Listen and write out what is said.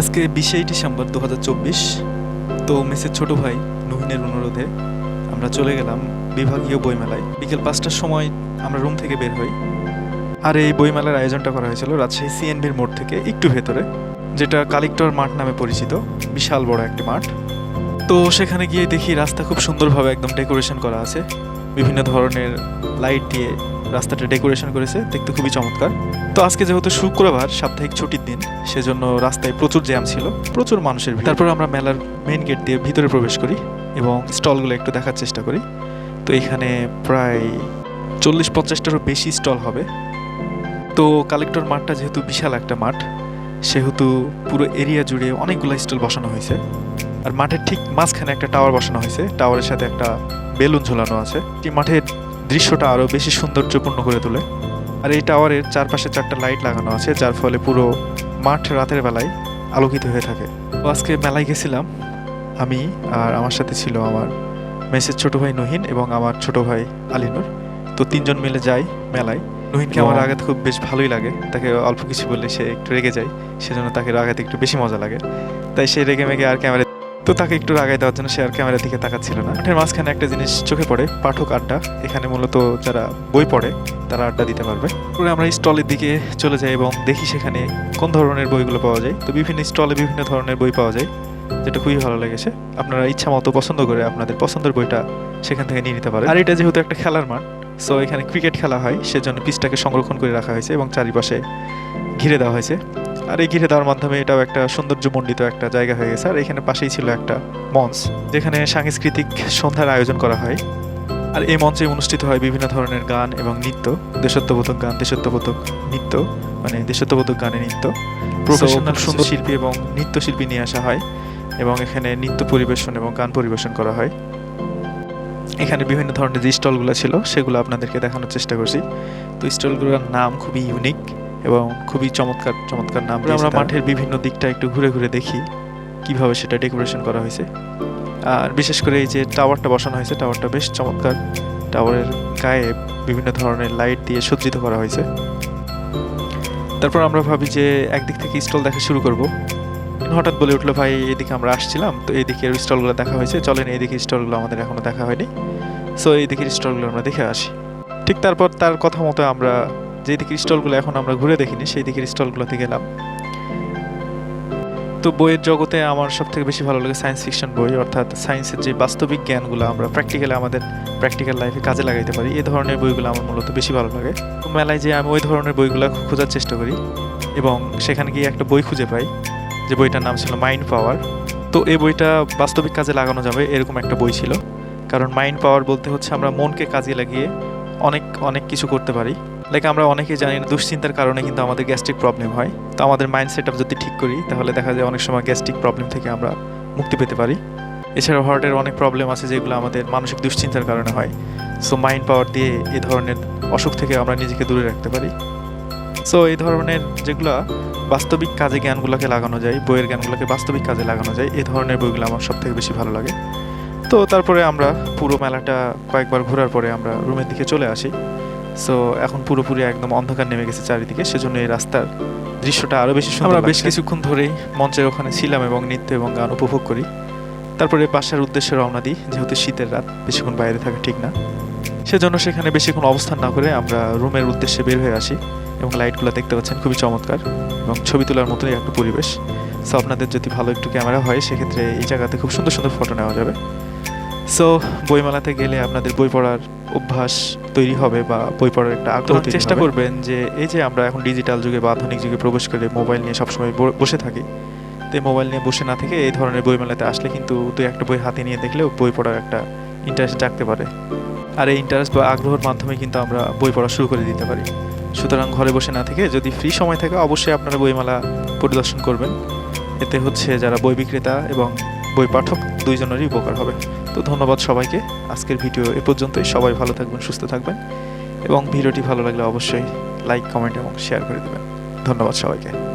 আজকে বিশেই ডিসেম্বর দু হাজার চব্বিশ। তো মেসের ছোট ভাই নুহিনের অনুরোধে আমরা চলে গেলাম বিভাগীয় বইমেলায়। বিকেল পাঁচটার সময় আমরা রুম থেকে বের হই। আর এই বইমেলার আয়োজনটা করা হয়েছিল রাজশাহী সিএনবির মোড় থেকে একটু ভেতরে, যেটা কালেক্টর মাঠ নামে পরিচিত, বিশাল বড় একটি মাঠ। তো সেখানে গিয়ে দেখি রাস্তা খুব সুন্দরভাবে একদম ডেকোরেশন করা আছে। বিভিন্ন ধরনের লাইট দিয়ে রাস্তাটা ডেকোরেশন করেছে, দেখতে খুবই চমৎকার। তো আজকে যেহেতু শুক্রবার, সাপ্তাহিক ছুটির দিন, সেজন্য রাস্তায় প্রচুর জ্যাম ছিল, প্রচুর মানুষের তারপর আমরা মেলার মেন গেট দিয়ে ভিতরে প্রবেশ করি এবং স্টলগুলো একটু দেখার চেষ্টা করি। তো এখানে প্রায় চল্লিশ পঞ্চাশটারও বেশি স্টল হবে। তো কালেক্টর মাঠটা যেহেতু বিশাল একটা মাঠ, সেহেতু পুরো এরিয়া জুড়ে অনেকগুলো স্টল বসানো হয়েছে। আর মাঠের ঠিক মাঝখানে একটা টাওয়ার বসানো হয়েছে টাওয়ারের সাথে একটা বেলুন ঝোলানো আছে। মাঠের দৃশ্যটা আরও বেশি সৌন্দর্যপূর্ণ করে তোলে। আর এই টাওয়ারের চারপাশে চারটা লাইট লাগানো আছে যার ফলে পুরো মাঠ রাতের বেলায় আলোকিত হয়ে থাকে। তো আজকে মেলায় গেছিলাম। আমি আর আমার সাথে ছিল আমার মেসের ছোট ভাই নহিন এবং আমার ছোট ভাই আলিনুর। তো তিনজন মিলে যাই মেলায়। নহিনকে আমার আঘাত খুব বেশ ভালোই লাগে। তাকে অল্প কিছু বললে সে একটু রেগে যায় সেজন্য তাকে রাগাতে একটু বেশি মজা লাগে। তাই সে রেগে মেগে আর ক্যামেরা তো তাকে একটু রাগাই দেওয়ার জন্য সে আর ক্যামেরার দিকে তাকাচ্ছিল না। মাঠের মাঝখানে একটা জিনিস চোখে পড়ে, পাঠক আড্ডা। এখানে মূলত যারা বই পড়ে, তারা আড্ডা দিতে পারবে। পরে আমরা স্টলের দিকে চলে যাই এবং দেখি সেখানে কোন ধরনের বইগুলো পাওয়া যায়। তো বিভিন্ন স্টলে বিভিন্ন ধরনের বই পাওয়া যায়, যেটা খুবই ভালো লেগেছে। আপনারা ইচ্ছা মতো পছন্দ করে আপনাদের পছন্দের বইটা সেখান থেকে নিয়ে নিতে পারেন। আর এটা যেহেতু একটা খেলার মাঠ সো এখানে ক্রিকেট খেলা হয়। সেজন্য পিচটাকে সংরক্ষণ করে রাখা হয়েছে এবং চারিপাশে ঘিরে দেওয়া হয়েছে। আর এই ঘিরে দেওয়ার মাধ্যমে এটাও একটা সৌন্দর্যমণ্ডিত একটা জায়গা হয়ে গেছে। আর এখানে পাশেই ছিল একটা মঞ্চ যেখানে সাংস্কৃতিক সন্ধ্যার আয়োজন করা হয়। আর এই মঞ্চে অনুষ্ঠিত হয় বিভিন্ন ধরনের গান এবং নৃত্য দেশত্ববোধক গান দেশত্ববোধক নৃত্য মানে দেশত্ববোধক গানে নৃত্য। প্রফেশনাল সুন্দর শিল্পী এবং নৃত্যশিল্পী নিয়ে আসা হয় এবং এখানে নৃত্য পরিবেশন এবং গান পরিবেশন করা হয়। এখানে বিভিন্ন ধরনের যে স্টলগুলো ছিল সেগুলো আপনাদেরকে দেখানোর চেষ্টা করছি। তো স্টলগুলোর নাম খুবই ইউনিক এবং খুবই চমৎকার চমৎকার নাম আমরা মাঠের বিভিন্ন দিকটা একটু ঘুরে ঘুরে দেখি কীভাবে সেটা ডেকোরেশন করা হয়েছে। আর বিশেষ করে এই যে টাওয়ারটা বসানো হয়েছে টাওয়ারটা বেশ চমৎকার। টাওয়ারের গায়ে বিভিন্ন ধরনের লাইট দিয়ে সজ্জিত করা হয়েছে। তারপর আমরা ভাবি যে একদিক থেকে স্টল দেখা শুরু করব। হঠাৎ বলে উঠল ভাই এদিকে আমরা আসছিলাম তো এইদিকে স্টলগুলো দেখা হয়েছে। চলেন এইদিকে স্টলগুলো আমাদের এখনও দেখা হয়নি। সো এই দিকের স্টলগুলো আমরা দেখে আসি। ঠিক তারপর তার কথা মতো আমরা যে দিকের স্টলগুলো এখন আমরা ঘুরে দেখিনি, সেই দিকের স্টলগুলোতে গেলাম। তো বইয়ের জগতে আমার সব থেকে বেশি ভালো লাগে সায়েন্স ফিকশন বই, অর্থাৎ সায়েন্সের যে বাস্তবিক জ্ঞানগুলো আমরা প্র্যাকটিক্যালি আমাদের প্র্যাকটিক্যাল লাইফে কাজে লাগাইতে পারি, এ ধরনের বইগুলো আমার মূলত বেশি ভালো লাগে। তো মেলায় যে আমি ওই ধরনের বইগুলো খোঁজার চেষ্টা করি এবং সেখানে গিয়ে একটা বই খুঁজে পাই, যে বইটার নাম ছিল মাইন্ড পাওয়ার তো এই বইটা বাস্তবিক কাজে লাগানো যাবে, এরকম একটা বই ছিল। কারণ মাইন্ড পাওয়ার বলতে হচ্ছে আমরা মনকে কাজে লাগিয়ে অনেক অনেক কিছু করতে পারি। লাইক আমরা অনেকেই জানি না, দুশ্চিন্তার কারণে কিন্তু আমাদের গ্যাস্ট্রিক প্রবলেম হয়। তো আমাদের মাইন্ড সেট যদি ঠিক করি, তাহলে দেখা যায় অনেক সময় গ্যাস্ট্রিক প্রবলেম থেকে আমরা মুক্তি পেতে পারি। এছাড়াও হার্টের অনেক প্রবলেম আছে যেগুলো আমাদের মানসিক দুশ্চিন্তার কারণে হয়। সো মাইন্ড পাওয়ার দিয়ে এই ধরনের অসুখ থেকে আমরা নিজেকে দূরে রাখতে পারি। সো এই ধরনের যেগুলো বাস্তবিক কাজে জ্ঞানগুলোকে লাগানো যায়, বইয়ের জ্ঞানগুলোকে বাস্তবিক কাজে লাগানো যায় এই ধরনের বইগুলো আমার সব থেকে বেশি ভালো লাগে। তো তারপরে আমরা পুরো মেলাটা কয়েকবার ঘোরার পরে আমরা রুমের দিকে চলে আসি। সো এখন পুরোপুরি একদম অন্ধকার নেমে গেছে চারিদিকে সেজন্য এই রাস্তার দৃশ্যটা আরও বেশি সুন্দর আমরা বেশ কিছুক্ষণ ধরেই মঞ্চের ওখানে ছিলাম এবং নৃত্য এবং গান উপভোগ করি। তারপরে বাসার উদ্দেশ্যে রওনা দিই যেহেতু শীতের রাত বেশিক্ষণ বাইরে থাকা ঠিক না। সেজন্য সেখানে বেশিক্ষণ অবস্থান না করে আমরা রুমের উদ্দেশ্যে বের হয়ে আসি এবং লাইটগুলো দেখতে পাচ্ছেন খুবই চমৎকার এবং ছবি তোলার মতোই একটা পরিবেশ। সো আপনাদের যদি ভালো একটু ক্যামেরা হয় সেক্ষেত্রে এই জায়গাতে খুব সুন্দর সুন্দর ফটো নেওয়া যাবে। সো বইমেলাতে গেলে আপনাদের বই পড়ার অভ্যাস তৈরি হবে বা বই পড়ার একটা আগ্রহ চেষ্টা করবেন যে এই যে আমরা এখন ডিজিটাল যুগে বা আধুনিক যুগে প্রবেশ করে মোবাইল নিয়ে সবসময় বসে থাকি তো মোবাইল নিয়ে বসে না থেকে এই ধরনের বইমেলাতে আসলে কিন্তু দুই একটা বই হাতে নিয়ে দেখলেও বই পড়ার একটা ইন্টারেস্ট জাগতে পারে। আর এই ইন্টারেস্ট বা আগ্রহের মাধ্যমে কিন্তু আমরা বই পড়া শুরু করে দিতে পারি। সুতরাং ঘরে বসে না থেকে যদি ফ্রি সময় থাকে অবশ্যই আপনারা বইমেলা পরিদর্শন করবেন। এতে হচ্ছে যারা বই বিক্রেতা এবং বই পাঠক দুইজনেরই উপকার হবে। তো ধন্যবাদ সবাইকে। আজকের ভিডিও এ পর্যন্তই। সবাই ভালো থাকবেন, সুস্থ থাকবেন এবং ভিডিওটি ভালো লাগলে অবশ্যই লাইক কমেন্ট এবং শেয়ার করে দেবেন। ধন্যবাদ সবাইকে।